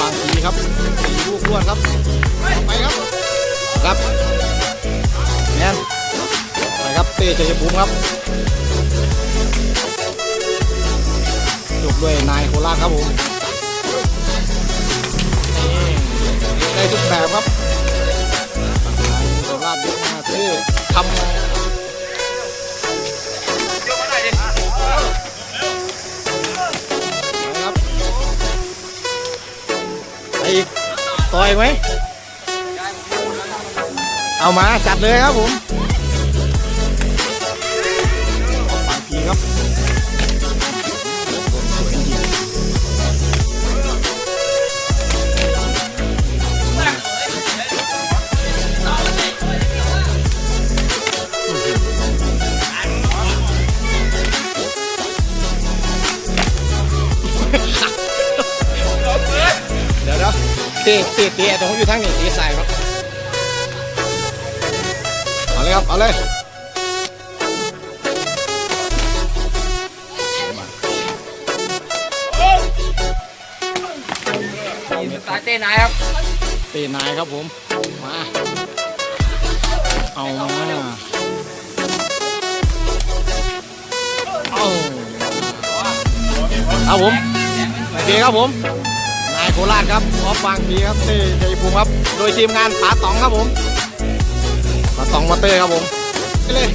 ครับสี่ลูกรวดครับไปครับครับแมนไปครับเต้ชัยภูมิครับจบด้วยนายโคราชครับผม อีก ต่อยไหม เอามาจัดเลยครับผมปากพีครับ ตะเตะเตะตรงอยู่ทางนี้เตะใส่ครับเอาเลยครับเอาเลยสายเต้นายครับเตะนายครับผมมาเอามาเอาครับผมโอเคครับผม นายโคราชครับออฟบางพีครับเต้ใจภูมิครับ โดยทีมงานป๋าต๋องครับผมป๋าต๋องมาเต้ครับผมไปเลย